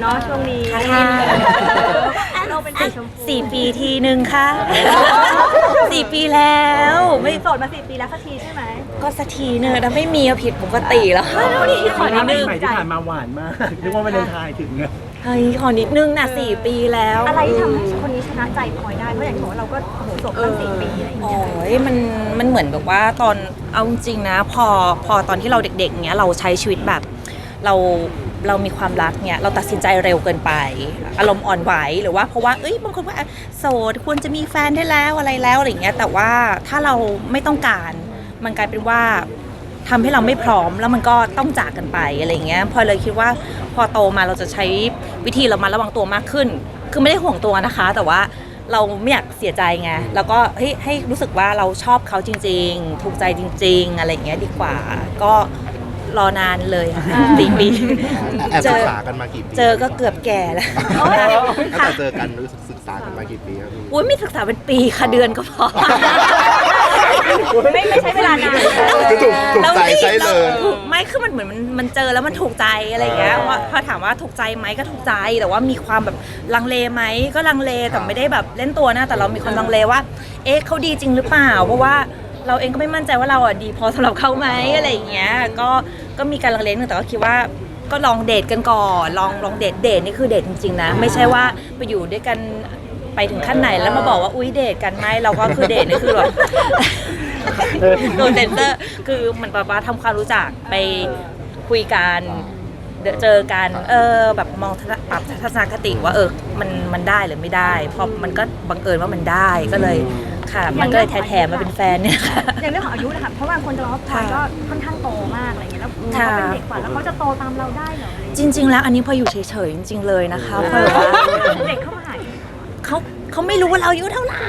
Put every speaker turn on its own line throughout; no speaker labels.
เนาะช่วงนี้
ค่ะ
เราเป็นสีชมพู
สี่ปีทีหนึ่งค่ะสี่ปีแล้ว
ไม่
ไม่
โสดมาสี่ปีแล้วสักทีใช่ไหม
ก็สักทีเนอะแต่ไม่มีอะผิดปกติแล้วค่ะ
ขอนิดนึง
ใหม่ที่ผ่านมาหวานมากนึกว่าวันเลนไทน์ถึงเนี่ย
เฮ้ยขอนิดนึงนะสี่ปีแล้ว
อะไรที่ทำให้คนนี้ชนะใจพลอยได้เพราะอย่างที่บอกว่าเราก็โอ้โหโสดมาสี่ปีอะไรอย่าง
โอ้
เงี้ย
ยมันมันเหมือนแบบว่าตอนเอาจริงๆนะ พอพอตอนที่เราเด็กๆเนี้ยเราใช้ชีวิตแบบเรา เรามีความรักเนี้ยเราตัดสินใจเร็วเกินไป อารมณ์อ่อนไหวหรือว่าเพราะว่าเอ้ยบางคนว่าโสดควรจะมีแฟนได้แล้วอะไรแล้วอะไรอย่างเงี้ยแต่ว่าถ้าเราไม่ต้องการมันกลายเป็นว่าทำให้เราไม่พร้อมแล้วมันก็ต้องจากกันไปอะไรอย่างเงี้ยพอเลยคิดว่าพอโตมาเราจะใช้วิธีเระมัดระวังตัวมากขึ้น คือไม่ได้ห่วงตัวนะคะ แต่ว่าเราไม่อยากเสียใจไงแล้วก็เฮ้ให้รู้สึกว่าเราชอบเขาจริง ๆ ถูกใจจริง ๆ อะไรอย่างเงี้ยดีกว่า ก็ รอนานเลยค่ะสี่ปี
แอบ
เจ
ศึ
อ
กษากันมากี่ปี
เจอก็เกือบแก่แล้ว
ตั้งแต่เจอกันรู้สึกศึกษากันมากี่ปีครับพี่
อุ้ยไม่ศึกษาเป็นปีค่ะเดือนก็พอ
ไม่ไม่ใช้เวลานาน
คือถูกถูกใจใช้เลย
ราถูกไม่คือมันเหมือนมันมันเจอแล้วมันถูกใจอะไรอย่างเงี้ย
อ่า
ว่าพอถามว่าถูกใจไหมก็ถูกใจแต่ว่ามีความแบบลังเลไหมก็ลังเลแต่ไม่ได้แบบเล่นตัวนะแต่เรามีความลังเลว่า เอ๊ะเขาดีจริงหรือเปล่า เพราะว่า เราเองก็ไม่มั่นใจว่าเราอะดีพอสำหรับเขาไหมอะไรอย่างเงี้ยก็ก็มีการลังเลนิดนึงแต่ก็คิดว่าก็ลองเดทกันก่อนลองลองเดทเดทนี่คือเดทจริงๆนะ ไม่ใช่ว่าไปอยู่ด้วยกันไปถึงขั้นไหนแล้วมาบอกว่าอุ้ยเดทกันไหมเราก็คือเดทนี่คือแบบโดนเซนเซอร์คือเหมันแบบว่าทำความรู้จักไปคุยกันเดี๋ยวเจอกันเออแบบมองทัศนปรับทัศนคติว่าเออมันมันได้หรือไม่ได้พอมันก็บังเอิญว่ามันได้ก็เลย ค่ะ มันก็เลยแถมมาเป็นแฟนเนี่ยค่ะ
อย่างเรื่องของอายุนะคะเพราะว่าคนจะมองว่าพลอยก็ค่อนข้างโตมากอะไรอย่างเงี้ยแล้ว
ค่ะ
เขาเป็นเด็กกว่าแล้วเขาจะโตตามเราได้เหรอ
จริง ๆ แล้วอันนี้พออยู่เฉยๆจริง ๆ เลยนะคะเพราะว่า
เด็กเข้ามาหาอีก
เขาเขาไม่รู้ว่าเราอายุเท่าไหร่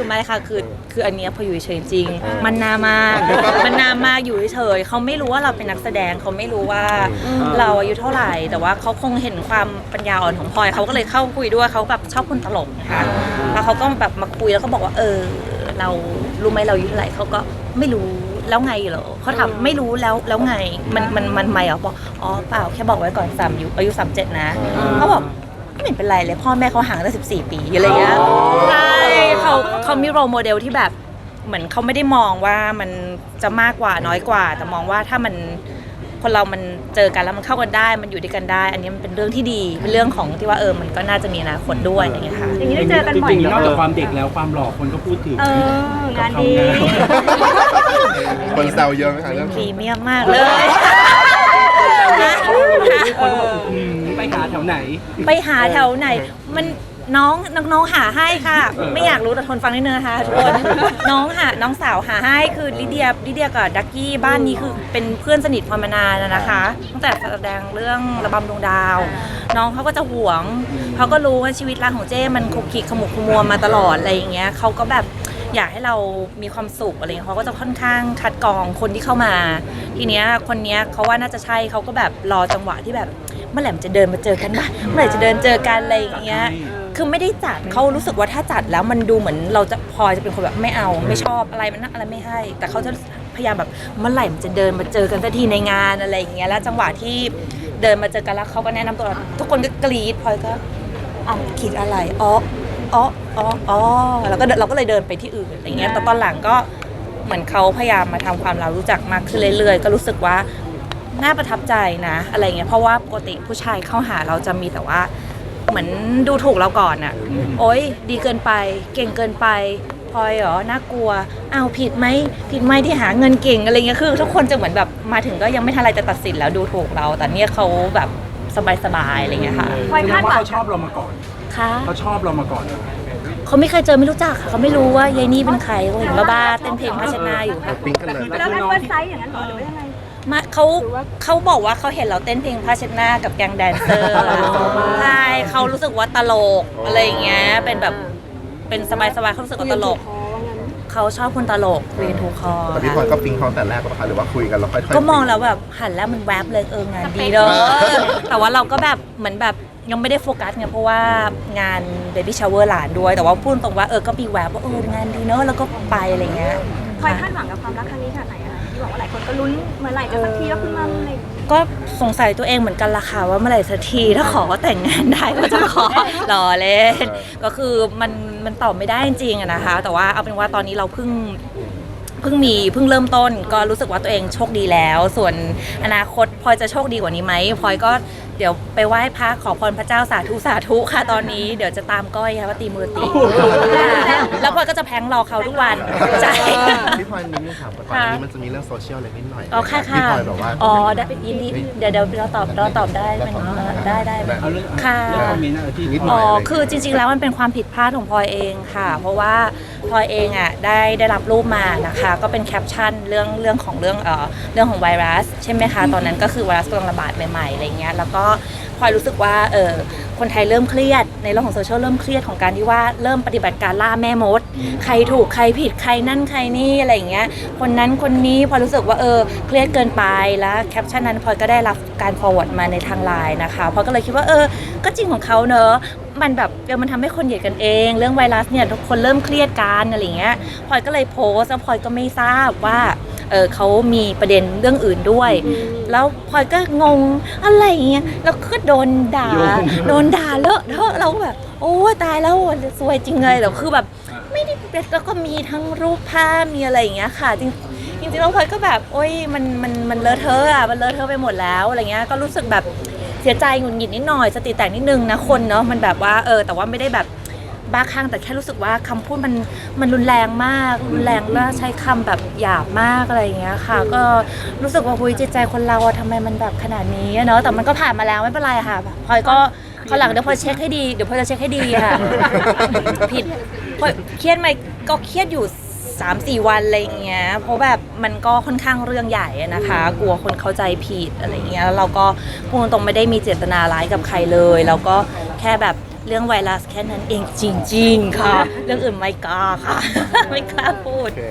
คือไม่ค่ะคือคืออันเนี้ยพออยู่เฉยๆจริง มันนามากมันนามากอยู่เฉยๆเขาไม่รู้ว่าเราเป็นนักแสดงเขาไม่รู้ว่าเราอายุเท่าไหร่ แต่ว่าเขาคงเห็นความปัญญาอ่อนของพลอยเขาก็เลยเข้าคุยด้วยเขาแบบชอบคนตลกนะคะแล้วเขาก็แบบมาคุยแล้วก็บอกว่าเออ เรารู้ไหมเราอายุเท่าไหร่เขาก็ไม่รู้แล้วไงเหรอเขาถามไม่รู้แล้วแล้วไงมันมันมันไม่เหรอบอกอ๋อเปล่าแค่บอกไว้ก่อนสามอายุอายุสามเจ็ดนะเขาบอก ไม่เห็นเป็นไรเลยพ่อแม่เขาห่างกันตั้ง14ปีอะไรเงี้ยใช่เขาเขามีโรโมเดลที่แบบเหมือนเขาไม่ได้มองว่ามันจะมากกว่าน้อยกว่า แต่มองว่าถ้ามันคนเรามันเจอกันแล้วมันเข้ากันได้ มันอยู่ด้วยกันได้ อันนี้มันเป็นเรื่องที่ดีเป็นเรื่องของที่ว่าเออมันก็น่าจะมีอนาคตด้วยอะไรเงี้ยค่ะ
อย่างนี้ได้เจอกันบ่อย
จริงๆ
ไหม
นอกจากความเด็กแล้วความหล่อคนก็พูดถึง
เอองานดี
คนแซวเยอะไหมคะเรื่อง
พรีเมียมมากเลย
คนบอกอืมไป หาแถวไหน
ไปหาแถวไหน มันน้องน้องน้องหาให้ค่ะ ไม่อยากรู้แต่ทนฟังนิดนึงนะคะทุกคน น้องหาน้องสาวหาให้คือลิเดียลิเดียกับดักกี้บ้านนี้คือเป็นเพื่อนสนิทพรมานานอะนะคะ ตั้งแต่แสดงเรื่องระบำดวงดาว น้องเขาก็จะหวงเขาก็รู้ว่าชีวิตรักของเจ้มันคุกคิกขมุกขมัวมาตลอดอะไรอย่างเงี้ยเขาก็แบบอยากให้เรามีความสุขอะไรเงี้ยเขาก็จะค่อนข้างคัดกรองคนที่เข้ามา ทีเนี้ยคนเนี้ยเขาว่าน่าจะใช่เขาก็แบบรอจังหวะที่แบบ เมื่อไหร่มันจะเดินมาเจอกันบ้างเมื่อไหร่จะเดินเจอกันอะไรอย่างเงี้ยคือไม่ได้จัดเขารู้สึกว่าถ้าจัดแล้วมันดูเหมือนเราจะพลอยจะเป็นคนแบบไม่เอาไม่ชอบอะไรมันอะไรไม่ให้ แต่เขาจะพยายามแบบเมื่อไหร่มันจะเดินมาเจอกันสักทีในงานอะไรอย่างเงี้ยแล้วจังหวะที่เดินมาเจอกันแล้วเขาก็แนะนำตัวทุกคนก็กรี๊ดพลอยก็อ้าวคิดอะไรอ๋ออ๋ออ๋ออ๋อแล้วก็เดินเราก็เลยเดินไปที่อื่นอะไรเงี้ยแต่ตอนหลังก็เหมือนเขาพยายามมาทำความเรารู้จักมากขึ้นเรื่อยๆ ก็รู้สึกว่า น่าประทับใจนะ อะไรเงี้ยเพราะว่าปกติผู้ชายเข้าหาเราจะมีแต่ว่า เหมือนดูถูกเราก่อนอะโอ๊ยดีเกินไป เก่งเกินไปพลอยเหรอน่ากลัวอ้าวผิดไหมผิดไหมที่หาเงินเก่งอะไรเงี้ยคือ ทุกคนจะเหมือนแบบมาถึงก็ยังไม่ทันอะไรจะตัดสินแล้วดูถูกเรา แต่เนี่ยเขาแบบสบายๆอะไรเงี้ยค่ะ
พลอย
แสด
คางด
ว่า
หวัง
เขาชอบเรามาก่อน
ค่ะ
เขาชอบเรามาก่อน
เขาไม่เคยเจอไม่รู้จักค่ะเขาไม่รู้ว่ายายนี่เป็นใครเขาเห็นบ้าๆเต้นเพลงพาชนะอยู่ค่ะ
ปิ๊งกันเลย
แล้วแอดเวอร์ไซต์อย่างนั้นเหรอหรือว่ายังไง
มาเขาเขาบอกว่าเขาเห็นเราเต้นเพลงพาชนะกับแกงแดนเซอร์ใช่เขารู้สึกว่าตลกอะไรอย่างเงี้ยเป็นแบบเป็นสบายๆเขารู้สึกว่าตลกเขาชอบคนตลกเรียนทูคอ
แต่พี่พลอยก็ปิ๊งเขาตั้งแต่แรกป่ะคะหรือว่าคุยกันแล้วค่อยๆ
ก็มอง
ปิ๊
แล้วแบบหันแล้วมันแวบเลยเอองานดีเนอะแต่ว่าเราก็แบบเหมือนแบบยังไม่ได้โฟกัสไงเพราะว่างานเบบี้ชาวเวอร์หลานด้วย แต่ว่าพูดตรงว่าเออก็มีแวบว่าเอองานดีเนอะแล้วก็ไปอะไรเงี้ย
พลอยคาดหวังกับความรักครั้งนี้ขนาดไหนอะ ที่บอกว่าหลายคนก็ลุ้นเมื่อไหร่จะสักทีแล้วคือมันอะไรอย่างเงี้ย
ก็สงสัยตัวเองเหมือนกันละค่ะว่าเมื่อไหร่สักทีถ้าขอแต่งงานได้ก็จะขอรอเล่นก็คือมันมันตอบไม่ได้จริงๆอะนะคะ แต่ว่าเอาเป็นว่าตอนนี้เราเพิ่งเพิ่งมีเพิ่งเริ่มต้น ก็รู้สึกว่าตัวเองโชคดีแล้ว ส่วนอนาคตพลอยจะโชคดีกว่านี้ไหมพลอยก็ เดี๋ยวไปไหว้พระขอพรพระเจ้าสาธุสาธุค่ะตอนนี้เดี๋ยวจะตามก้อยค่ะว่าตีมือตีแล้วพลอยก็จะแพงรอเขาทุกวันใช่
พี่พลอยนิดนึงถามก่อนก่อน
ค่ะ
อันนี้มันจะมีเรื่องโซเชียลอะไรนิดหน่อย
อ๋อค่ะ
พี่
ค่ะ
พลอยแบบว่า
อ๋อได้ยินดีเดี๋ยวเดี๋ยวเราตอบเราตอบได้ไหมได้ได้ไหม
เอาเรื่อง
ค่ะ
เรื่องคอมเมนต์อะไรที่
นิดหน่
อ๋
ย
อ คือจริงๆ แล้วมันเป็นความผิดพลาดของพลอยเองค่ะ เพราะว่าพลอยเองอะได้ได้รับรูปมานะคะ ก็เป็นแคปชั่นเรื่องเรื่องของเรื่องเอ่อเรื่องของไวรัส ใช่ไหมคะ ตอนนั้นก็คือไวรัสกำลังระบาดใหม่ๆ อะไรเงี้ย แล้วก็พลอยรู้สึกว่าเออคนไทยเริ่มเครียด ในโลกของโซเชียลเริ่มเครียดของการที่ว่าเริ่มปฏิบัติการล่าแม่มด ใครถูกใครผิดใครนั่นใครนี่อะไรอย่างเงี้ยคนนั้นคนนี้พลอยรู้สึกว่าเออเครียดเกินไปแล้วแคปชั่นนั้นพลอยก็ได้รับการ forward มาในทางไลน์นะคะพลอยก็เลยคิดว่าเออ ก็จริงของเขาเนอะมันแบบเดี๋ยวมันทำให้คนเหยียดกันเอง เรื่องไวรัสเนี่ยทุกคนเริ่มเครียดกันอะไรอย่างเงี้ยพลอยก็เลยโพสต์แล้วพลอยก็ไม่ทราบว่า เออเขามีประเด็นเรื่องอื่นด้วย แล้วพลอยก็งงอะไรอย่างเงี้ยแล้วก็โดนด่า
โยง
โดนด่าเลอะเทอะเราก็แบบ โอ้ยตายแล้วสวยจริงเลยแต่คือแบบ ไม่ได้แล้วก็มีทั้งรูปภาพมีอะไรอย่างเงี้ยค่ะจริงจริงๆแล้วพลอยก็แบบโอ้ยมันมันมันเลอะเทอะอะมันเลอะเทอะไปหมดแล้วอะไรเงี้ยก็รู้สึกแบบเสียใจหงุดหงิดนิดหน่อยสติแตกนิดนึงนะคนเนาะมันแบบว่าเออแต่ว่าไม่ได้แบบ บ้าคลั่งแต่แค่รู้สึกว่าคำพูดมันมันรุนแรงมาก รุนแรงแล้วใช้คำแบบหยาบมากอะไรอย่างเงี้ยค่ะ ก็รู้สึกว่าหุยจิตใจคนเราอะทำไมมันแบบขนาดนี้อะเนาะแต่มันก็ผ่านมาแล้วไม่เป็นไรค่ะพลอยก็เขาวหลังเดี๋ยวพลอยเช็คให้ดีเดี๋ยวพลอยจะเช็คให้ดีค่ะ ผิดพลอยเครียดไหมก็เครียดอยู่สามสี่วันอะไรอย่างเงี้ย เพราะแบบมันก็ค่อนข้างเรื่องใหญ่อะนะคะ กลัวคนเข้าใจผิดอะไรอย่างเงี้ยแล้วเราก็พูดตรงๆไม่ได้มีเจตนาร้ายกับใครเลยแล้วก็แค่แบบ เรื่องไวรัสแค่นั้นเองจริง ๆ ค่ะ เรื่องอื่นไม่กล้าค่ะ ไม่กล้าพูด
โอเค